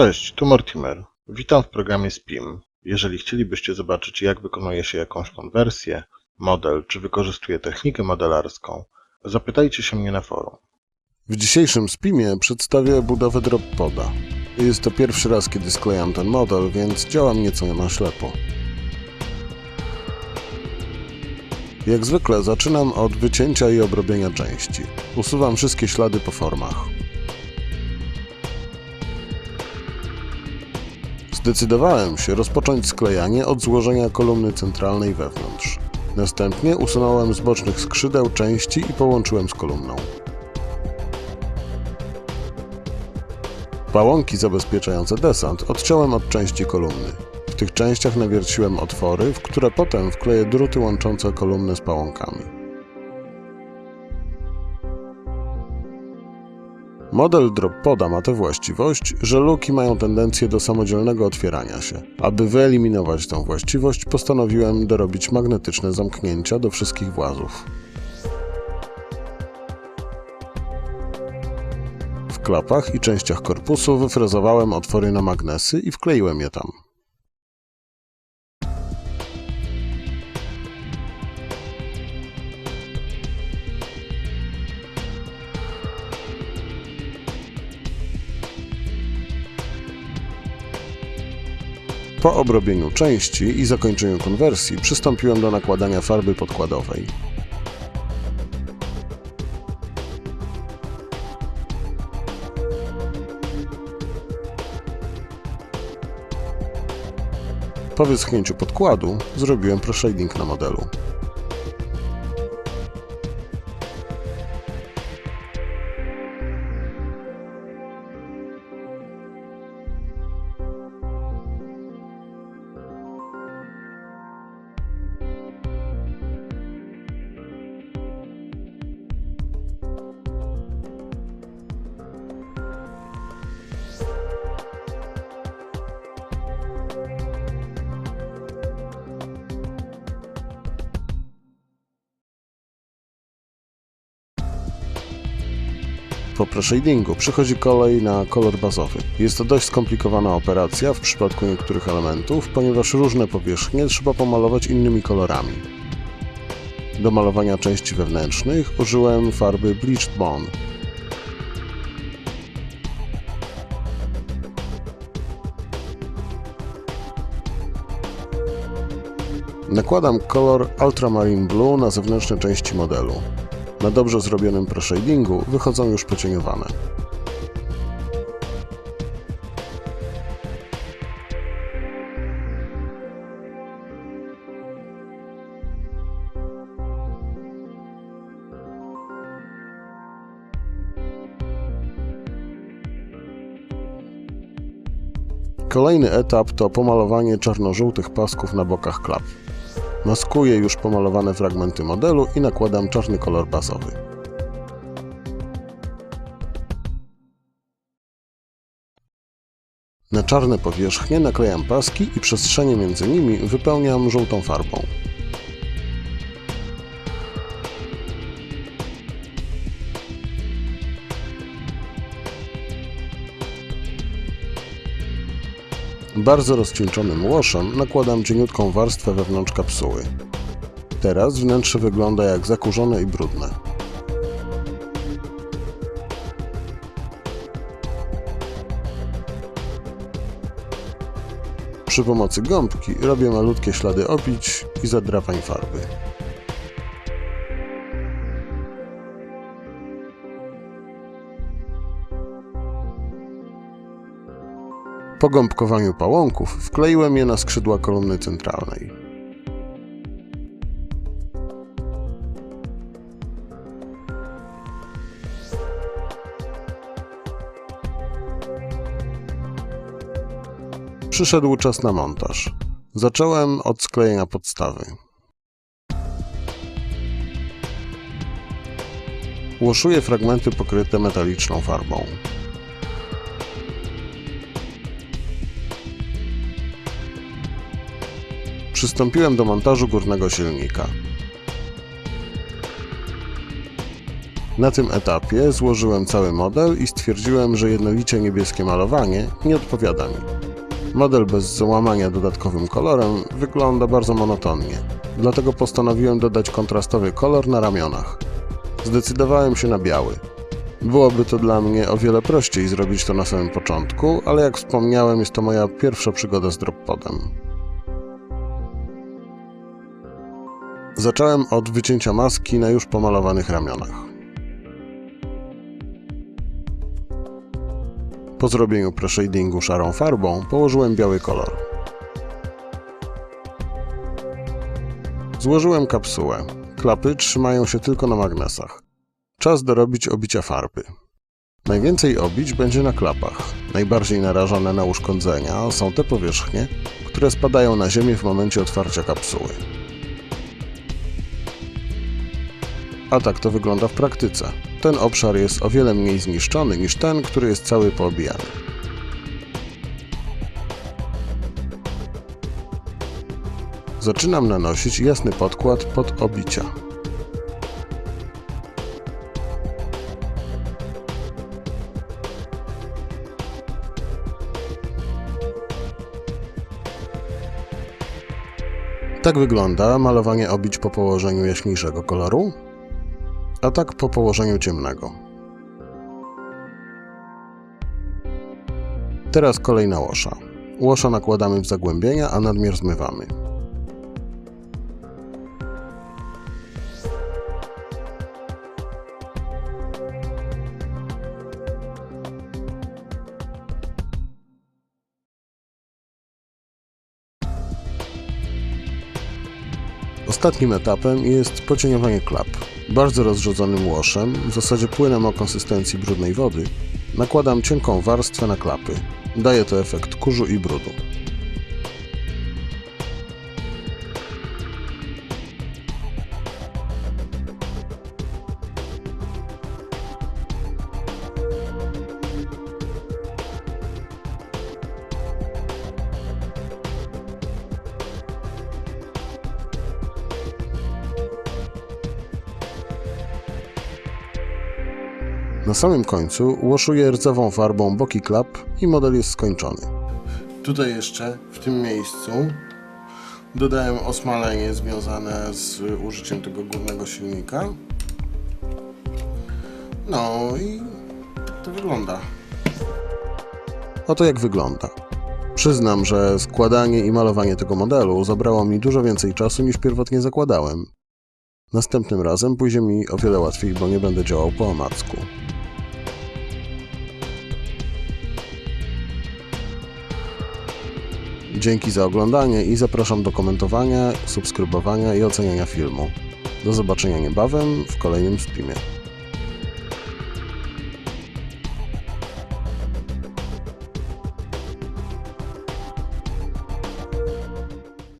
Cześć, tu Mortimer. Witam w programie SPIM. Jeżeli chcielibyście zobaczyć jak wykonuje się jakąś konwersję, model czy wykorzystuje technikę modelarską, zapytajcie się mnie na forum. W dzisiejszym spimie przedstawię budowę droppoda. Jest to pierwszy raz, kiedy sklejam ten model, więc działam nieco na ślepo. Jak zwykle zaczynam od wycięcia i obrobienia części. Usuwam wszystkie ślady po formach. Zdecydowałem się rozpocząć sklejanie od złożenia kolumny centralnej wewnątrz. Następnie usunąłem z bocznych skrzydeł części i połączyłem z kolumną. Pałąki zabezpieczające desant odciąłem od części kolumny. W tych częściach nawierciłem otwory, w które potem wkleję druty łączące kolumnę z pałąkami. Model droppoda ma tę właściwość, że luki mają tendencję do samodzielnego otwierania się. Aby wyeliminować tę właściwość, postanowiłem dorobić magnetyczne zamknięcia do wszystkich włazów. W klapach i częściach korpusu wyfrezowałem otwory na magnesy i wkleiłem je tam. Po obrobieniu części i zakończeniu konwersji przystąpiłem do nakładania farby podkładowej. Po wyschnięciu podkładu zrobiłem proshading na modelu. Po proshadingu przychodzi kolej na kolor bazowy. Jest to dość skomplikowana operacja w przypadku niektórych elementów, ponieważ różne powierzchnie trzeba pomalować innymi kolorami. Do malowania części wewnętrznych użyłem farby Bleached Bone. Nakładam kolor Ultramarine Blue na zewnętrzne części modelu. Na dobrze zrobionym proshadingu wychodzą już pocieniowane. Kolejny etap to pomalowanie czarno-żółtych pasków na bokach klap. Maskuję już pomalowane fragmenty modelu i nakładam czarny kolor bazowy. Na czarne powierzchnie naklejam paski i przestrzenie między nimi wypełniam żółtą farbą. Bardzo rozcieńczonym łoszem nakładam cieniutką warstwę wewnątrz kapsuły. Teraz wnętrze wygląda jak zakurzone i brudne. Przy pomocy gąbki robię malutkie ślady opić i zadrapań farby. Po gąbkowaniu pałąków wkleiłem je na skrzydła kolumny centralnej. Przyszedł czas na montaż. Zacząłem od sklejenia podstawy. Łoszuję fragmenty pokryte metaliczną farbą. Przystąpiłem do montażu górnego silnika. Na tym etapie złożyłem cały model i stwierdziłem, że jednolicie niebieskie malowanie nie odpowiada mi. Model bez załamania dodatkowym kolorem wygląda bardzo monotonnie, dlatego postanowiłem dodać kontrastowy kolor na ramionach. Zdecydowałem się na biały. Byłoby to dla mnie o wiele prościej zrobić to na samym początku, ale jak wspomniałem, jest to moja pierwsza przygoda z Droppodem. Zacząłem od wycięcia maski na już pomalowanych ramionach. Po zrobieniu preshadingu szarą farbą położyłem biały kolor. Złożyłem kapsułę. Klapy trzymają się tylko na magnesach. Czas dorobić obicia farby. Najwięcej obić będzie na klapach. Najbardziej narażone na uszkodzenia są te powierzchnie, które spadają na ziemię w momencie otwarcia kapsuły. A tak to wygląda w praktyce. Ten obszar jest o wiele mniej zniszczony niż ten, który jest cały poobijany. Zaczynam nanosić jasny podkład pod obicia. Tak wygląda malowanie obić po położeniu jaśniejszego koloru, a tak po położeniu ciemnego. Teraz kolej na łosza. Łosza nakładamy w zagłębienia, a nadmiar zmywamy. Ostatnim etapem jest pocieniowanie klap. Bardzo rozrzedzonym łoszem, w zasadzie płynem o konsystencji brudnej wody, nakładam cienką warstwę na klapy. Daje to efekt kurzu i brudu. Na samym końcu łoszuję rdzawą farbą boki klap i model jest skończony. Tutaj jeszcze, w tym miejscu, dodałem osmalenie związane z użyciem tego górnego silnika. No i tak to wygląda. Oto jak wygląda. Przyznam, że składanie i malowanie tego modelu zabrało mi dużo więcej czasu niż pierwotnie zakładałem. Następnym razem pójdzie mi o wiele łatwiej, bo nie będę działał po omacku. Dzięki za oglądanie i zapraszam do komentowania, subskrybowania i oceniania filmu. Do zobaczenia niebawem w kolejnym streamie.